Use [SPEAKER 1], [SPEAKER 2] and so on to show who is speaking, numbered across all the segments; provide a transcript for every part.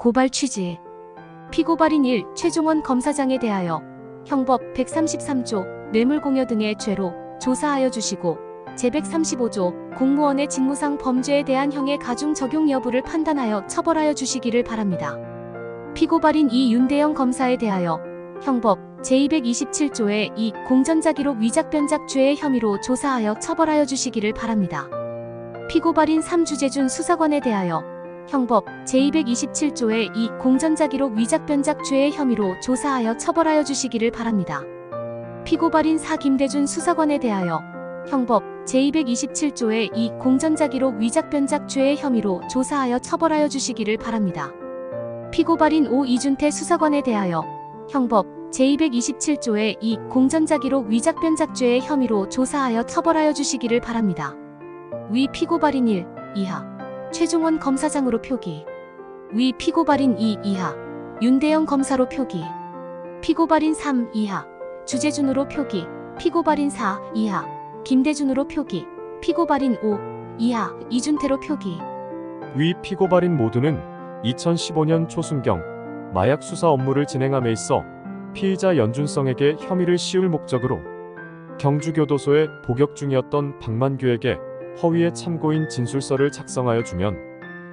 [SPEAKER 1] 고발 취지 피고발인 1 최종원 검사장에 대하여 형법 133조 뇌물공여 등의 죄로 조사하여 주시고 제135조 공무원의 직무상 범죄에 대한 형의 가중 적용 여부를 판단하여 처벌하여 주시기를 바랍니다. 피고발인 이 윤대영 검사에 대하여 형법 제227조의 이 공전자 기록 위작 변작 죄의 혐의로 조사하여 처벌하여 주시기를 바랍니다. 피고발인 3주재준 수사관에 대하여 형법 제227조의 이 공전자 기록 위작 변작 죄의 혐의로 조사하여 처벌하여 주시기를 바랍니다. 피고발인 4 김대준 수사관에 대하여 형법 제227조의 이 공전자 기록 위작 변작 죄의 혐의로 조사하여 처벌하여 주시기를 바랍니다. 피고발인 5 이준태 수사관에 대하여 형법 제227조의 이 공전자 기록 위작 변작 죄의 혐의로 조사하여 처벌하여 주시기를 바랍니다. 위 피고발인 1 이하 최종원 검사장으로 표기. 위 피고발인 2 이하. 윤대영 검사로 표기. 피고발인 3 이하. 주재준으로 표기. 피고발인 4 이하. 김대준으로 표기. 피고발인 5 이하. 이준태로 표기.
[SPEAKER 2] 위 피고발인 모두는 2015년 초순경 마약 수사 업무를 진행함에 있어 피의자 연준성에게 혐의를 씌울 목적으로 경주교도소에 복역 중이었던 박만규에게 허위의 참고인 진술서를 작성하여 주면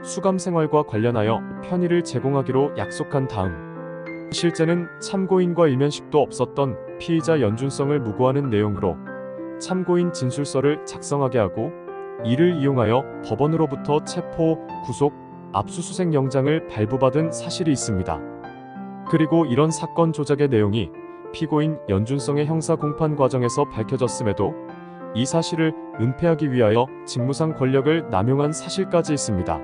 [SPEAKER 2] 수감 생활과 관련하여 편의를 제공하기로 약속한 다음 실제는 참고인과 일면식도 없었던 피의자 연준성을 무고하는 내용으로 참고인 진술서를 작성하게 하고 이를 이용하여 법원으로부터 체포, 구속, 압수수색 영장을 발부받은 사실이 있습니다. 그리고 이런 사건 조작의 내용이 피고인 연준성의 형사 공판 과정에서 밝혀졌음에도 이 사실을 은폐하기 위하여 직무상 권력을 남용한 사실까지 있습니다.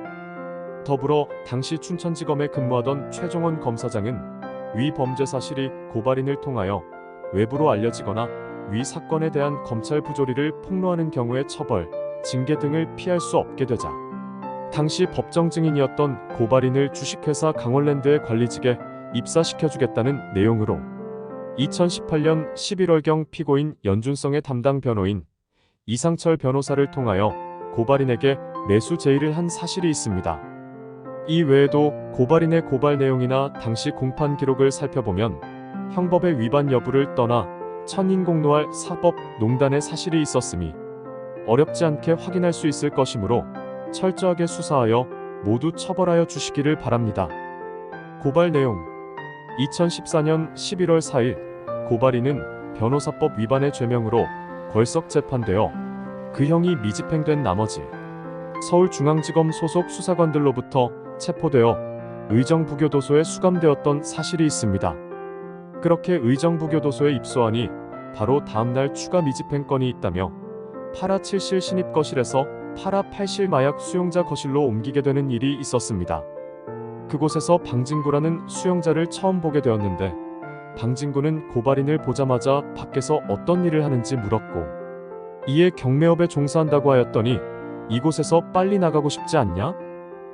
[SPEAKER 2] 더불어 당시 춘천지검에 근무하던 최종원 검사장은 위 범죄 사실이 고발인을 통하여 외부로 알려지거나 위 사건에 대한 검찰 부조리를 폭로하는 경우의 처벌, 징계 등을 피할 수 없게 되자 당시 법정 증인이었던 고발인을 주식회사 강원랜드의 관리직에 입사시켜주겠다는 내용으로 2018년 11월경 피고인 연준성의 담당 변호인 이상철 변호사를 통하여 고발인에게 매수 제의를 한 사실이 있습니다. 이 외에도 고발인의 고발 내용이나 당시 공판 기록을 살펴보면 형법의 위반 여부를 떠나 천인공노할 사법 농단의 사실이 있었음이 어렵지 않게 확인할 수 있을 것이므로 철저하게 수사하여 모두 처벌하여 주시기를 바랍니다. 고발 내용 2014년 11월 4일 고발인은 변호사법 위반의 죄명으로 벌석 재판되어 그 형이 미집행된 나머지 서울중앙지검 소속 수사관들로부터 체포되어 의정부교도소에 수감되었던 사실이 있습니다. 그렇게 의정부교도소에 입소하니 바로 다음날 추가 미집행건이 있다며 파라 7실 신입 거실에서 파라 8실 마약 수용자 거실로 옮기게 되는 일이 있었습니다. 그곳에서 방진구라는 수용자를 처음 보게 되었는데 방진구는 고발인을 보자마자 밖에서 어떤 일을 하는지 물었고 이에 경매업에 종사한다고 하였더니 이곳에서 빨리 나가고 싶지 않냐?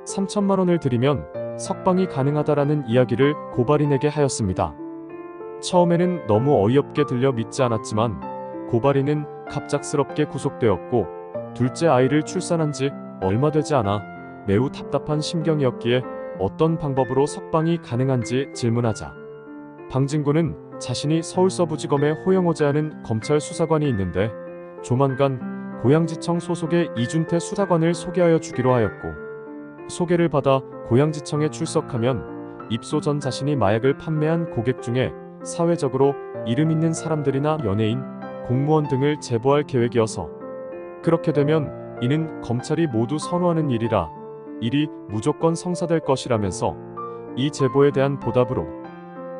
[SPEAKER 2] 3천만 원을 드리면 석방이 가능하다라는 이야기를 고발인에게 하였습니다. 처음에는 너무 어이없게 들려 믿지 않았지만 고발인은 갑작스럽게 구속되었고 둘째 아이를 출산한 지 얼마 되지 않아 매우 답답한 심경이었기에 어떤 방법으로 석방이 가능한지 질문하자 방진구는 자신이 서울서부지검에 호영오제 하는 검찰 수사관이 있는데 조만간 고양지청 소속의 이준태 수사관을 소개하여 주기로 하였고 소개를 받아 고양지청에 출석하면 입소 전 자신이 마약을 판매한 고객 중에 사회적으로 이름 있는 사람들이나 연예인, 공무원 등을 제보할 계획이어서 그렇게 되면 이는 검찰이 모두 선호하는 일이라 일이 무조건 성사될 것이라면서 이 제보에 대한 보답으로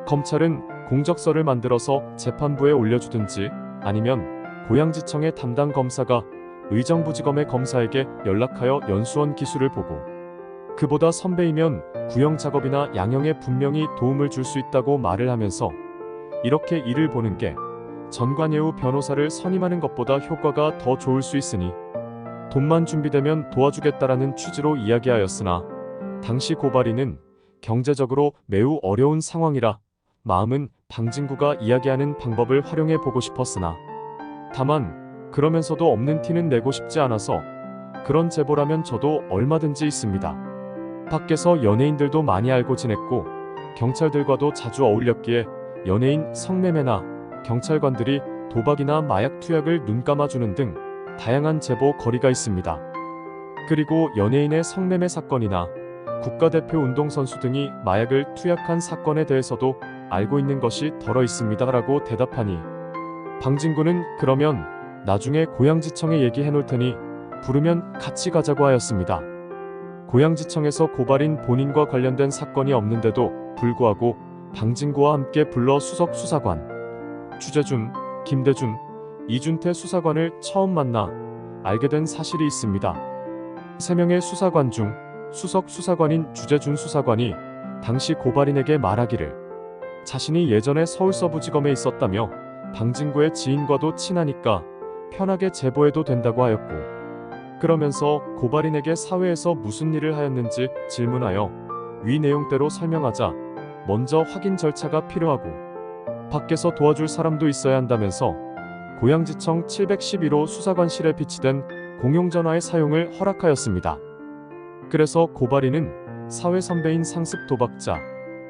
[SPEAKER 2] 검찰은 공적서를 만들어서 재판부에 올려주든지 아니면 고양지청의 담당 검사가 의정부지검의 검사에게 연락하여 연수원 기술을 보고 그보다 선배이면 구형 작업이나 양형에 분명히 도움을 줄 수 있다고 말을 하면서 이렇게 일을 보는 게 전관예우 변호사를 선임하는 것보다 효과가 더 좋을 수 있으니 돈만 준비되면 도와주겠다라는 취지로 이야기하였으나 당시 고발인은 경제적으로 매우 어려운 상황이라 마음은 방진구가 이야기하는 방법을 활용해 보고 싶었으나 다만 그러면서도 없는 티는 내고 싶지 않아서 그런 제보라면 저도 얼마든지 있습니다. 밖에서 연예인들도 많이 알고 지냈고 경찰들과도 자주 어울렸기에 연예인 성매매나 경찰관들이 도박이나 마약 투약을 눈감아주는 등 다양한 제보 거리가 있습니다. 그리고 연예인의 성매매 사건이나 국가대표 운동선수 등이 마약을 투약한 사건에 대해서도 알고 있는 것이 덜어 있습니다라고 대답하니 방진구는 그러면 나중에 고양지청에 얘기해 놓을 테니 부르면 같이 가자고 하였습니다. 고양지청에서 고발인 본인과 관련된 사건이 없는데도 불구하고 방진구와 함께 불러 수석 수사관 주재준, 김대준, 이준태 수사관을 처음 만나 알게 된 사실이 있습니다. 세 명의 수사관 중 수석 수사관인 주재준 수사관이 당시 고발인에게 말하기를 자신이 예전에 서울서부지검에 있었다며 방진구의 지인과도 친하니까 편하게 제보해도 된다고 하였고 그러면서 고발인에게 사회에서 무슨 일을 하였는지 질문하여 위 내용대로 설명하자 먼저 확인 절차가 필요하고 밖에서 도와줄 사람도 있어야 한다면서 고양지청 711호 수사관실에 비치된 공용전화의 사용을 허락하였습니다. 그래서 고발인은 사회 선배인 상습 도박자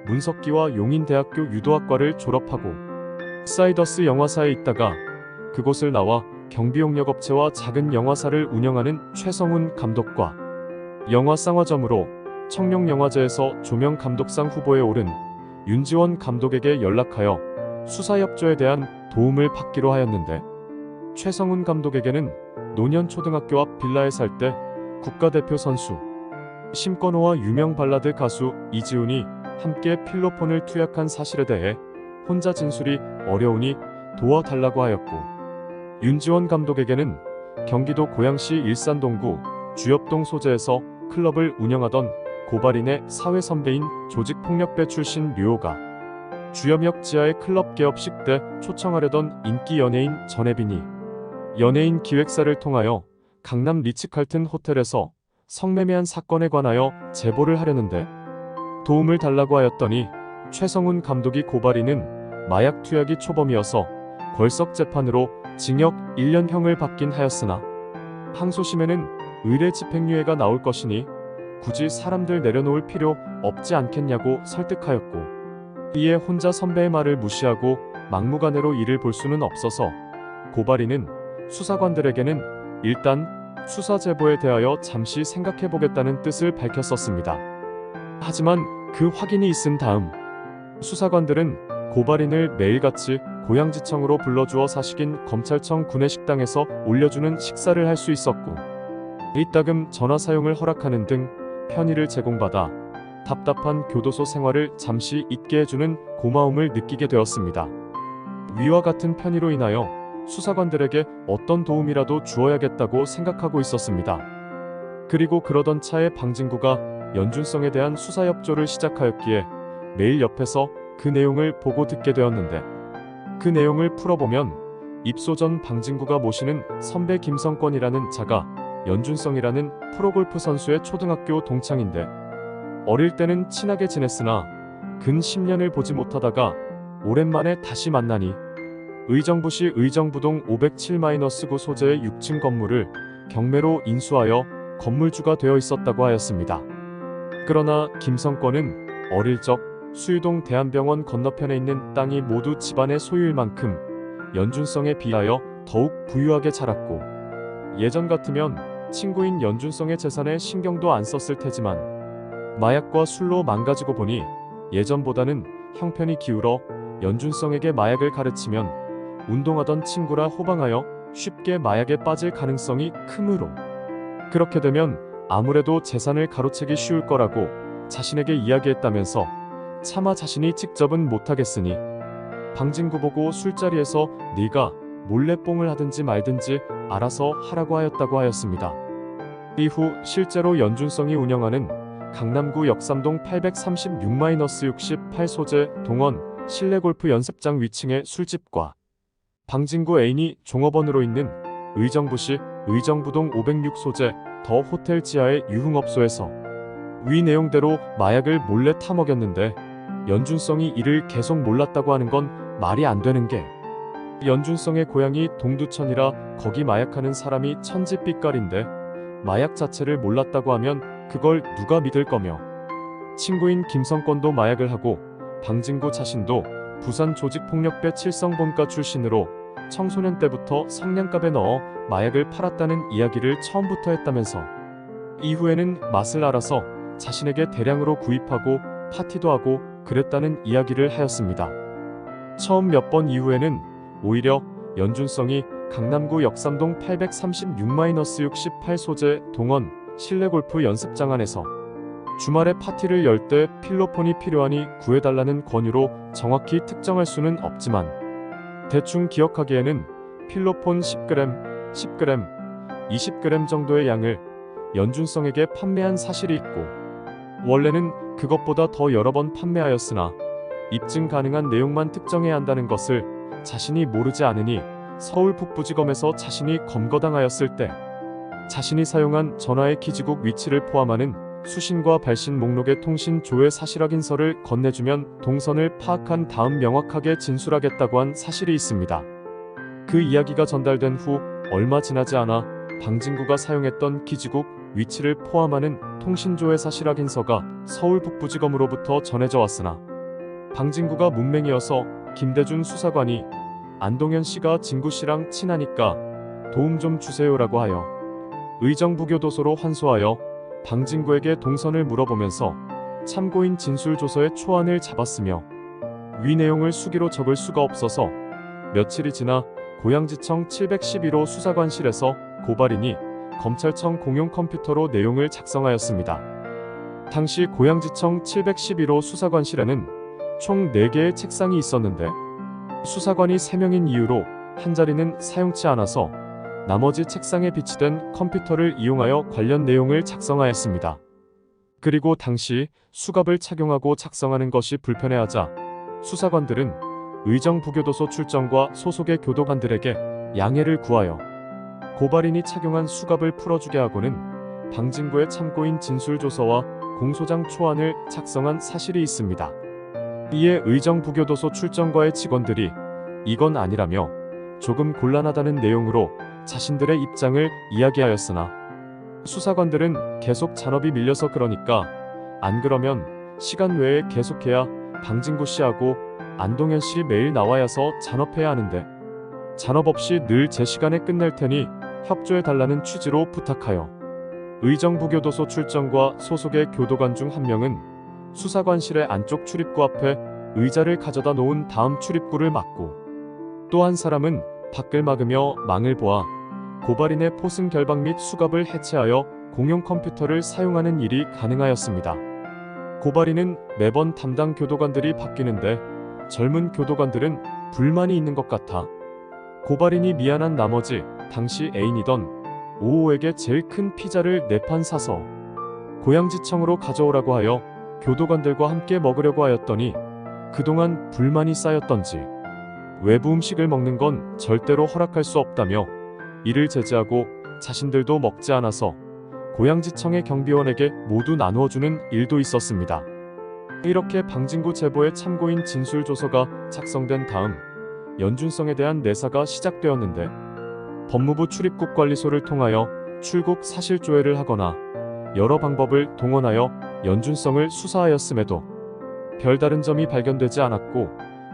[SPEAKER 2] 문석기와 용인대학교 유도학과를 졸업하고 사이더스 영화사에 있다가 그곳을 나와 경비용역 업체와 작은 영화사를 운영하는 최성훈 감독과 영화 쌍화점으로 청룡영화제에서 조명 감독상 후보에 오른 윤지원 감독에게 연락하여 수사 협조에 대한 도움을 받기로 하였는데 최성훈 감독에게는 노년 초등학교 앞 빌라에 살 때 국가대표 선수 심건호와 유명 발라드 가수 이지훈이 함께 필로폰을 투약한 사실에 대해 혼자 진술이 어려우니 도와달라고 하였고 윤지원 감독에게는 경기도 고양시 일산동구 주엽동 소재에서 클럽을 운영하던 고발인의 사회 선배인 조직폭력배 출신 류호가 주염역 지하의 클럽 개업식 때 초청하려던 인기 연예인 전혜빈이 연예인 기획사를 통하여 강남 리츠칼튼 호텔에서 성매매한 사건에 관하여 제보를 하려는데 도움을 달라고 하였더니 최성훈 감독이 고발인은 마약 투약이 초범이어서 벌석 재판으로 징역 1년형을 받긴 하였으나 항소심에는 의뢰 집행유예가 나올 것이니 굳이 사람들 내려놓을 필요 없지 않겠냐고 설득하였고 이에 혼자 선배의 말을 무시하고 막무가내로 일을 볼 수는 없어서 고발인은 수사관들에게는 일단 수사 제보에 대하여 잠시 생각해 보겠다는 뜻을 밝혔었습니다. 하지만 그 확인이 있은 다음 수사관들은 고발인을 매일같이 고양지청으로 불러주어 사식인 검찰청 구내식당에서 올려주는 식사를 할 수 있었고 이따금 전화 사용을 허락하는 등 편의를 제공받아 답답한 교도소 생활을 잠시 잊게 해주는 고마움을 느끼게 되었습니다. 위와 같은 편의로 인하여 수사관들에게 어떤 도움이라도 주어야겠다고 생각하고 있었습니다. 그리고 그러던 차에 방진구가 연준성에 대한 수사 협조를 시작하였기에 매일 옆에서 그 내용을 보고 듣게 되었는데 그 내용을 풀어보면 입소 전 방진구가 모시는 선배 김성권이라는 자가 연준성이라는 프로골프 선수의 초등학교 동창인데 어릴 때는 친하게 지냈으나 근 10년을 보지 못하다가 오랜만에 다시 만나니 의정부시 의정부동 507-9 소재의 6층 건물을 경매로 인수하여 건물주가 되어 있었다고 하였습니다. 그러나 김성권은 어릴 적 수유동 대한병원 건너편에 있는 땅이 모두 집안의 소유일 만큼 연준성에 비하여 더욱 부유하게 자랐고 예전 같으면 친구인 연준성의 재산에 신경도 안 썼을 테지만 마약과 술로 망가지고 보니 예전보다는 형편이 기울어 연준성에게 마약을 가르치면 운동하던 친구라 호방하여 쉽게 마약에 빠질 가능성이 크므로. 그렇게 되면 아무래도 재산을 가로채기 쉬울 거라고 자신에게 이야기했다면서 차마 자신이 직접은 못하겠으니 방진구 보고 술자리에서 네가 몰래 뽕을 하든지 말든지 알아서 하라고 하였다고 하였습니다. 이후 실제로 연준성이 운영하는 강남구 역삼동 836-68 소재 동원 실내 골프 연습장 위층의 술집과 방진구 애인이 종업원으로 있는 의정부시 의정부동 506 소재 더 호텔 지하의 유흥업소에서 위 내용대로 마약을 몰래 타먹였는데 연준성이 이를 계속 몰랐다고 하는 건 말이 안 되는 게 연준성의 고향이 동두천이라 거기 마약하는 사람이 천지빛깔인데 마약 자체를 몰랐다고 하면 그걸 누가 믿을 거며 친구인 김성권도 마약을 하고 방진구 자신도 부산 조직폭력배 칠성본과 출신으로 청소년 때부터 성냥갑에 넣어 마약을 팔았다는 이야기를 처음부터 했다면서 이후에는 맛을 알아서 자신에게 대량으로 구입하고 파티도 하고 그랬다는 이야기를 하였습니다. 처음 몇 번 이후에는 오히려 연준성이 강남구 역삼동 836-68 소재 동원 실내 골프 연습장 안에서 주말에 파티를 열 때 필로폰이 필요하니 구해달라는 권유로 정확히 특정할 수는 없지만 대충 기억하기에는 필로폰 10g, 10g, 20g 정도의 양을 연준성에게 판매한 사실이 있고 원래는 그것보다 더 여러 번 판매하였으나 입증 가능한 내용만 특정해야 한다는 것을 자신이 모르지 않으니 서울 북부지검에서 자신이 검거당하였을 때 자신이 사용한 전화의 기지국 위치를 포함하는 수신과 발신 목록의 통신 조회 사실 확인서를 건네주면 동선을 파악한 다음 명확하게 진술하겠다고 한 사실이 있습니다. 그 이야기가 전달된 후 얼마 지나지 않아 방진구가 사용했던 기지국 위치를 포함하는 통신 조회 사실 확인서가 서울 북부지검으로부터 전해져 왔으나 방진구가 문맹이어서 김대준 수사관이 안동현 씨가 진구 씨랑 친하니까 도움 좀 주세요라고 하여 의정부교도소로 환소하여 방진구에게 동선을 물어보면서 참고인 진술 조서의 초안을 잡았으며 위 내용을 수기로 적을 수가 없어서 며칠이 지나 고양지청 711호 수사관실에서 고발인이 검찰청 공용 컴퓨터로 내용을 작성하였습니다. 당시 고양지청 711호 수사관실에는 총 4개의 책상이 있었는데 수사관이 3명인 이유로 한 자리는 사용치 않아서 나머지 책상에 비치된 컴퓨터를 이용하여 관련 내용을 작성하였습니다. 그리고 당시 수갑을 착용하고 작성하는 것이 불편해하자 수사관들은 의정부교도소 출정과 소속의 교도관들에게 양해를 구하여 고발인이 착용한 수갑을 풀어주게 하고는 방진구의 참고인 진술조서와 공소장 초안을 작성한 사실이 있습니다. 이에 의정부교도소 출정과의 직원들이 이건 아니라며 조금 곤란하다는 내용으로 자신들의 입장을 이야기하였으나 수사관들은 계속 잔업이 밀려서 그러니까 안 그러면 시간 외에 계속해야 방진구 씨하고 안동현 씨 매일 나와야서 잔업해야 하는데 잔업 없이 늘 제 시간에 끝낼 테니 협조해 달라는 취지로 부탁하여 의정부교도소 출정과 소속의 교도관 중 한 명은 수사관실의 안쪽 출입구 앞에 의자를 가져다 놓은 다음 출입구를 막고 또 한 사람은 밖을 막으며 망을 보아 고발인의 포승 결박 및 수갑을 해체하여 공용 컴퓨터를 사용하는 일이 가능하였습니다. 고발인은 매번 담당 교도관들이 바뀌는데 젊은 교도관들은 불만이 있는 것 같아 고발인이 미안한 나머지 당시 애인이던 오호에게 제일 큰 피자를 네 판 사서 고양지청으로 가져오라고 하여 교도관들과 함께 먹으려고 하였더니 그동안 불만이 쌓였던지 외부 음식을 먹는 건 절대로 허락할 수 없다며 이를 제지하고 자신들도 먹지 않아서 고양지청의 경비원에게 모두 나누어 주는 일도 있었습니다. 이렇게 방진구 제보의 참고인 진술 조서가 작성된 다음 연준성에 대한 내사가 시작되었는데 법무부 출입국 관리소를 통하여 출국 사실 조회를 하거나 여러 방법을 동원하여 연준성을 수사하였음에도 별다른 점이 발견되지 않았고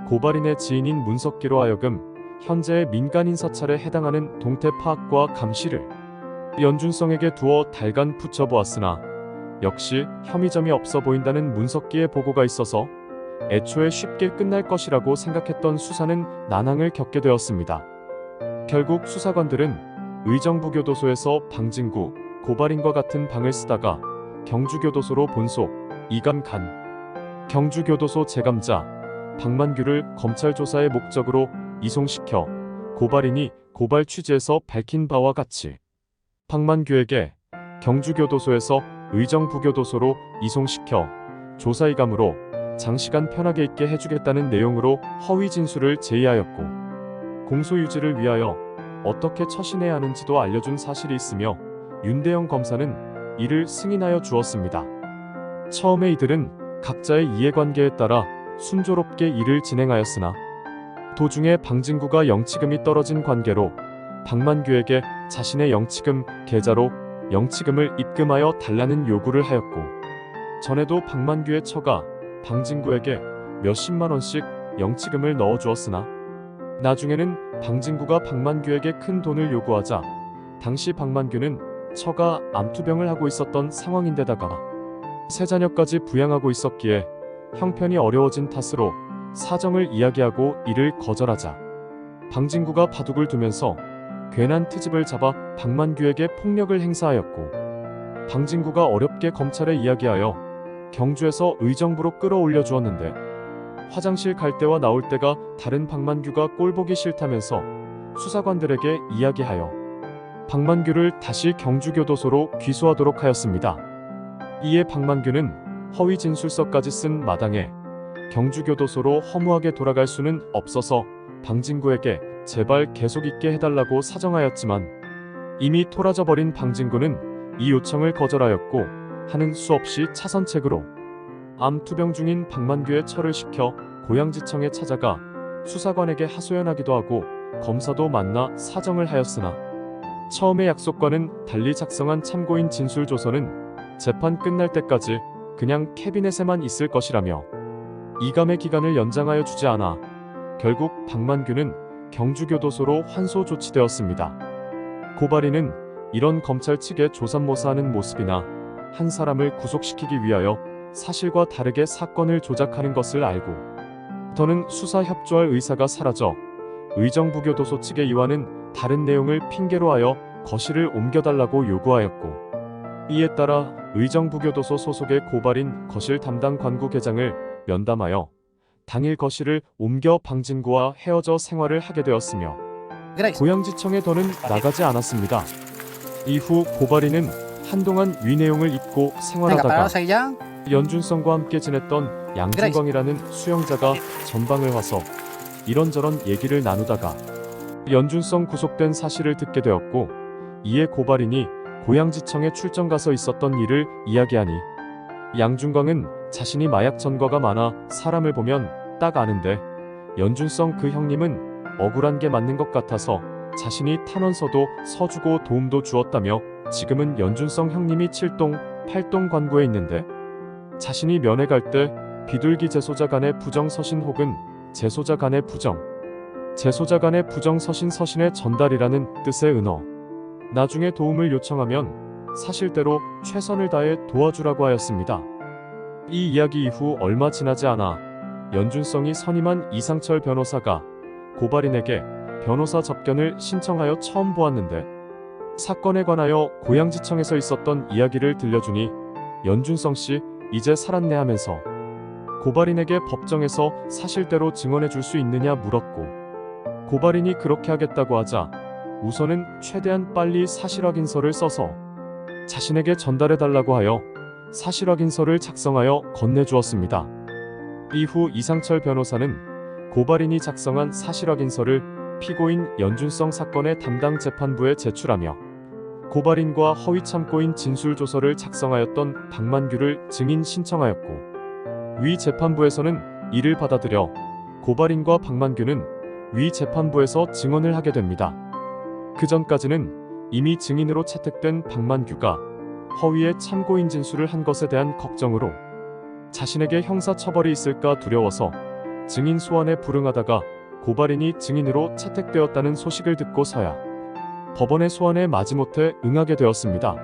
[SPEAKER 2] 고발인의 지인인 문석기로 하여금 현재의 민간인 사찰에 해당하는 동태 파악과 감시를 연준성에게 두어 달간 붙여보았으나 역시 혐의점이 없어 보인다는 문석기의 보고가 있어서 애초에 쉽게 끝날 것이라고 생각했던 수사는 난항을 겪게 되었습니다. 결국 수사관들은 의정부교도소에서 방진구, 고발인과 같은 방을 쓰다가 경주교도소로 본속, 이감 간, 경주교도소 재감자, 박만규를 검찰 조사의 목적으로 이송시켜 고발인이 고발 취지에서 밝힌 바와 같이 박만규에게 경주교도소에서 의정부교도소로 이송시켜 조사이감으로 장시간 편하게 있게 해주겠다는 내용으로 허위 진술을 제의하였고 공소 유지를 위하여 어떻게 처신해야 하는지도 알려준 사실이 있으며 윤대영 검사는 이를 승인하여 주었습니다. 처음에 이들은 각자의 이해관계에 따라 순조롭게 일을 진행하였으나 도중에 방진구가 영치금이 떨어진 관계로 박만규에게 자신의 영치금 계좌로 영치금을 입금하여 달라는 요구를 하였고 전에도 박만규의 처가 방진구에게 몇십만 원씩 영치금을 넣어 주었으나 나중에는 방진구가 박만규에게 큰 돈을 요구하자 당시 박만규는 처가 암투병을 하고 있었던 상황인데다가 세 자녀까지 부양하고 있었기에 형편이 어려워진 탓으로 사정을 이야기하고 이를 거절하자 방진구가 바둑을 두면서 괜한 트집을 잡아 박만규에게 폭력을 행사하였고 방진구가 어렵게 검찰에 이야기하여 경주에서 의정부로 끌어올려 주었는데 화장실 갈 때와 나올 때가 다른 박만규가 꼴보기 싫다면서 수사관들에게 이야기하여 박만규를 다시 경주교도소로 귀수하도록 하였습니다. 이에 박만규는 허위 진술서까지 쓴 마당에 경주교도소로 허무하게 돌아갈 수는 없어서 방진구에게 제발 계속 있게 해달라고 사정하였지만 이미 토라져 버린 방진구는 이 요청을 거절하였고 하는 수 없이 차선책으로 암투병 중인 박만규의 처를 시켜 고양지청에 찾아가 수사관에게 하소연하기도 하고 검사도 만나 사정을 하였으나 처음의 약속과는 달리 작성한 참고인 진술 조서는 재판 끝날 때까지 그냥 캐비넷에만 있을 것이라며 이감의 기간을 연장하여 주지 않아 결국 박만규는 경주교도소로 환소 조치되었습니다. 고발인은 이런 검찰 측의 조삼모사하는 모습이나 한 사람을 구속시키기 위하여 사실과 다르게 사건을 조작하는 것을 알고 더는 수사 협조할 의사가 사라져 의정부교도소 측의 이와는 다른 내용을 핑계로 하여 거실을 옮겨달라고 요구하였고 이에 따라 의정부교도소 소속의 고발인 거실 담당 관구계장을 면담하여 당일 거실을 옮겨 방진구와 헤어져 생활을 하게 되었으며. 고양지청에 더는 나가지 않았습니다. 이후 고발인은 한동안 위 내용을 잊고
[SPEAKER 3] Venga,
[SPEAKER 2] 생활하다가. 연준성과 함께 지냈던 양준광이라는 수영자가 전방을 와서 이런저런 얘기를 나누다가 연준성 구속된 사실을 듣게 되었고 이에 고발인이 고양지청에 출정 가서 있었던 일을 이야기하니 양준광은 자신이 마약 전과가 많아 사람을 보면 딱 아는데 연준성 그 형님은 억울한 게 맞는 것 같아서 자신이 탄원서도 서주고 도움도 주었다며 지금은 연준성 형님이 7동, 8동 관구에 있는데 자신이 면회 갈 때 비둘기 제소자 간의 부정 서신 혹은 제소자 간의 부정, 제소자 간의 부정 서신 서신의 전달이라는 뜻의 은어. 나중에 도움을 요청하면 사실대로 최선을 다해 도와주라고 하였습니다. 이 이야기 이후 얼마 지나지 않아 연준성이 선임한 이상철 변호사가 고발인에게 변호사 접견을 신청하여 처음 보았는데 사건에 관하여 고양지청에서 있었던 이야기를 들려주니 연준성 씨 이제 살았네 하면서 고발인에게 법정에서 사실대로 증언해 줄 수 있느냐 물었고 고발인이 그렇게 하겠다고 하자 우선은 최대한 빨리 사실 확인서를 써서 자신에게 전달해 달라고 하여 사실 확인서를 작성하여 건네주었습니다. 이후 이상철 변호사는 고발인이 작성한 사실 확인서를 피고인 연준성 사건의 담당 재판부에 제출하며 고발인과 허위 참고인 진술 조서를 작성하였던 박만규를 증인 신청하였고 위 재판부에서는 이를 받아들여 고발인과 박만규는 위 재판부에서 증언을 하게 됩니다. 그 전까지는 이미 증인으로 채택된 박만규가 허위의 참고인 진술을 한 것에 대한 걱정으로 자신에게 형사 처벌이 있을까 두려워서 증인 소환에 불응하다가 고발인이 증인으로 채택되었다는 소식을 듣고서야 법원의 소환에 마지못해 응하게 되었습니다.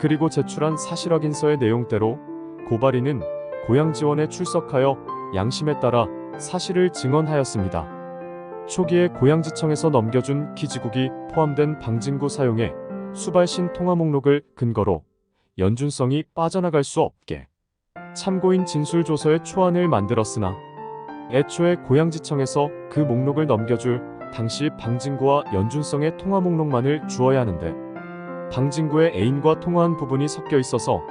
[SPEAKER 2] 그리고 제출한 사실 확인서의 내용대로 고발인은 고향 지원에 출석하여 양심에 따라 사실을 증언하였습니다. 초기에 고양지청에서 넘겨준 기지국이 포함된 방진구 사용에 수발신 통화 목록을 근거로 연준성이 빠져나갈 수 없게 참고인 진술 조서의 초안을 만들었으나 애초에 고양지청에서 그 목록을 넘겨줄 당시 방진구와 연준성의 통화 목록만을 주어야 하는데 방진구의 애인과 통화한 부분이 섞여 있어서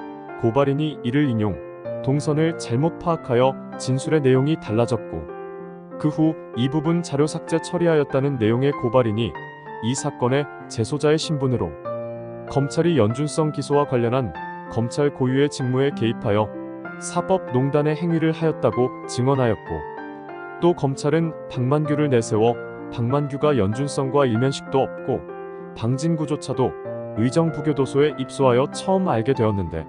[SPEAKER 2] 고발인이 이를 인용 동선을 잘못 파악하여 진술의 내용이 달라졌고 그 후 이 부분 자료 삭제 처리하였다는 내용의 고발인이 이 사건의 재소자의 신분으로 검찰이 연준성 기소와 관련한 검찰 고유의 직무에 개입하여 사법 농단의 행위를 하였다고 증언하였고 또 검찰은 박만규를 내세워 박만규가 연준성과 일면식도 없고 방진구조차도 의정부교도소에 입소하여 처음 알게 되었는데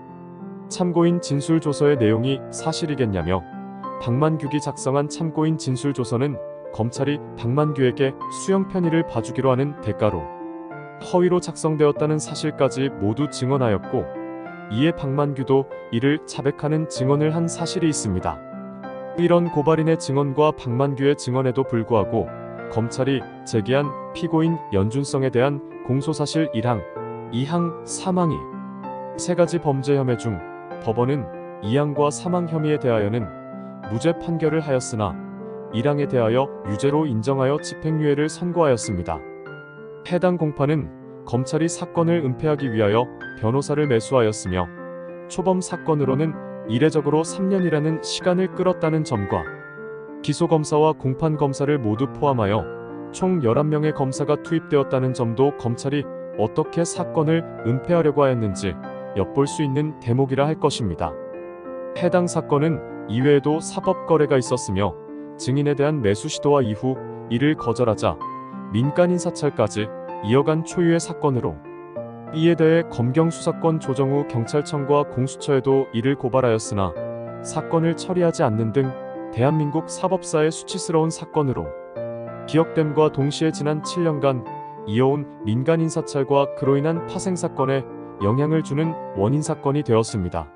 [SPEAKER 2] 참고인 진술 조서의 내용이 사실이겠냐며 박만규기 작성한 참고인 진술 조서는 검찰이 박만규에게 수형 편의를 봐주기로 하는 대가로 허위로 작성되었다는 사실까지 모두 증언하였고 이에 박만규도 이를 자백하는 증언을 한 사실이 있습니다. 이런 고발인의 증언과 박만규의 증언에도 불구하고 검찰이 제기한 피고인 연준성에 대한 공소사실 1항, 2항, 3항이 세 가지 범죄 혐의 중 법원은 2항과 3항 혐의에 대하여는 무죄 판결을 하였으나 1항에 대하여 유죄로 인정하여 집행유예를 선고하였습니다. 해당 공판은 검찰이 사건을 은폐하기 위하여 변호사를 매수하였으며 초범 사건으로는 이례적으로 3년이라는 시간을 끌었다는 점과 기소검사와 공판검사를 모두 포함하여 총 11명의 검사가 투입되었다는 점도 검찰이 어떻게 사건을 은폐하려고 하였는지 엿볼 수 있는 대목이라 할 것입니다. 해당 사건은 이외에도 사법 거래가 있었으며 증인에 대한 매수 시도와 이후 이를 거절하자 민간인 사찰까지 이어간 초유의 사건으로 이에 대해 검경 수사권 조정 후 경찰청과 공수처에도 이를 고발하였으나 사건을 처리하지 않는 등 대한민국 사법사의 수치스러운 사건으로 기억됨과 동시에 지난 7년간 이어온 민간인 사찰과 그로 인한 파생 사건에 영향을 주는 원인 사건이 되었습니다.